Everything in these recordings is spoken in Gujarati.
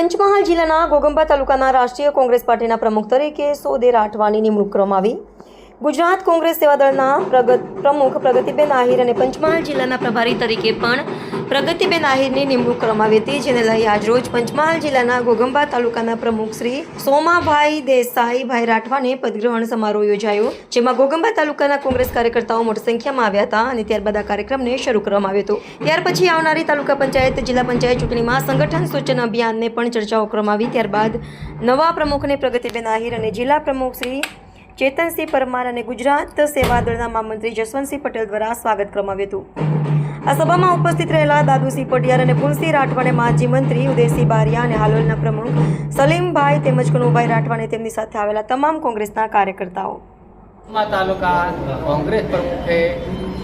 પંચમહાલ જિલ્લાના ગોગંબા તાલુકાના રાષ્ટ્રીય કોંગ્રેસ પાર્ટીના પ્રમુખ તરીકે સોદે રાઠવાની નિમણૂક કરવામાં આવી. ગુજરાત કોંગ્રેસ સેવા દળના પ્રગત પ્રમુખ પ્રગતિબેન આહિર અને પંચમહાલ જિલ્લાના પ્રભારી તરીકે પણ પ્રગતિબેન આહિરની નિમણૂક કરવામાં આવી હતી, જેને લઈ આજરોજ પંચમહાલ જિલ્લાના ગોગંબા તાલુકાના પ્રમુખ શ્રી સોમાભાઈ દેસાઈભાઈ રાઠવાને પદગ્રહણ સમારોહ યોજાયો, જેમાં ગોગંબા તાલુકાના કોંગ્રેસ કાર્યકર્તાઓ મોટી સંખ્યામાં આવ્યા હતા અને ત્યારબાદ આ કાર્યક્રમને શરૂ કરવામાં આવ્યો હતો. ત્યાર પછી આવનારી તાલુકા પંચાયત, જિલ્લા પંચાયત ચૂંટણીમાં સંગઠન સૂચન અભિયાનને પણ ચર્ચાઓ કરવામાં આવી, ત્યારબાદ નવા પ્રમુખને પ્રગતિબેન આહિર અને જિલ્લા પ્રમુખ શ્રી ચેતનસિંહ પરમાર અને ગુજરાત સેવાદળના મહામંત્રી જસવંતસિંહ પટેલ દ્વારા સ્વાગત કરવામાં આવ્યું હતું. આ સભામાં ઉપસ્થિત રહેલા દાદુસિંહ પટિયાર અને ફૂલસિંહ રાઠવાને માજી મંત્રી ઉદયસિંહ બારિયા અને હાલોલના પ્રમુખ સલીમભાઈ તેમજ કનુભાઈ રાઠવાને તેમની સાથે આવેલા તમામ કોંગ્રેસના કાર્યકર્તાઓ. તાલુકા કોંગ્રેસ પ્રમુખે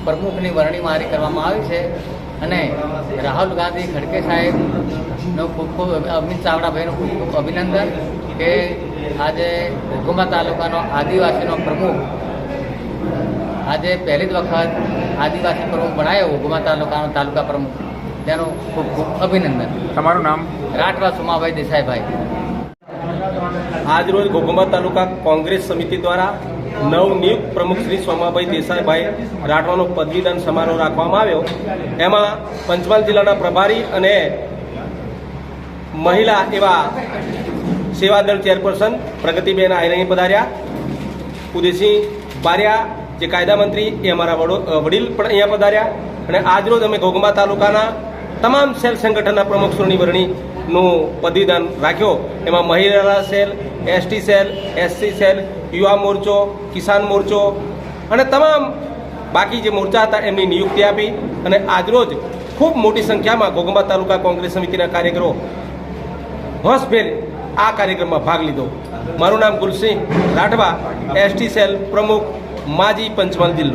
પ્રમુખની વરણીમારી કરવામાં આવી છે અને રાહુલ ગાંધી ખડકે સાહેબનો ખૂબ ખૂબ અમિત ચાવડાભાઈનું ખૂબ ખૂબ અભિનંદન કે આજે ઘુમા તાલુકાનો આદિવાસીનો પ્રમુખ આજે પહેલી જ વખત આદિવાસી પ્રમુખ બનાવ્યો ઘુમા તાલુકાનો તાલુકા પ્રમુખ. તેનું ખૂબ ખૂબ અભિનંદન. તમારું નામ? રાઠવા સુમાભાઈ દેસાઈભાઈ. આજરોજ ઘોઘંબા તાલુકા કોંગ્રેસ સમિતિ દ્વારા નવનિયુક્ત પ્રમુખ શ્રી સોમાભાઈ દેસાઈભાઈ રાઠવાનો પદવીદાન સમારોહ રાખવામાં આવ્યો. એમાં પંચમહાલ જિલ્લાના પ્રભારી અને મહિલા એવા સેવાદળ ચેરપર્સન પ્રગતિબેન આયરણી પધાર્યા. ઉદયસિંહ બારિયા, જે કાયદા મંત્રી, એ અમારા વડો વડીલ પણ અહીંયા પધાર્યા. અને આજરોજ અમે ઘોઘમા તાલુકાના તમામ સેલ સંગઠનના પ્રમુખશ્રીની વરણીનું પદવીદાન રાખ્યો. એમાં મહિલા cell ST cell SC cell, યુવા મોરચો, કિસાન મોરચો અને તમામ બાકી જે મોરચા હતા એમની નિયુક્તિ આપી. અને આજરોજ ખૂબ મોટી સંખ્યામાં ઘોઘમા તાલુકા કોંગ્રેસ સમિતિના કાર્યકરો હોંશભેર આ કાર્યક્રમમાં ભાગ લીધો. મારું નામ ગુલસિંહ રાઠવા, એસટી સેલ પ્રમુખ, માજી પંચમહાલ જિલ્લો.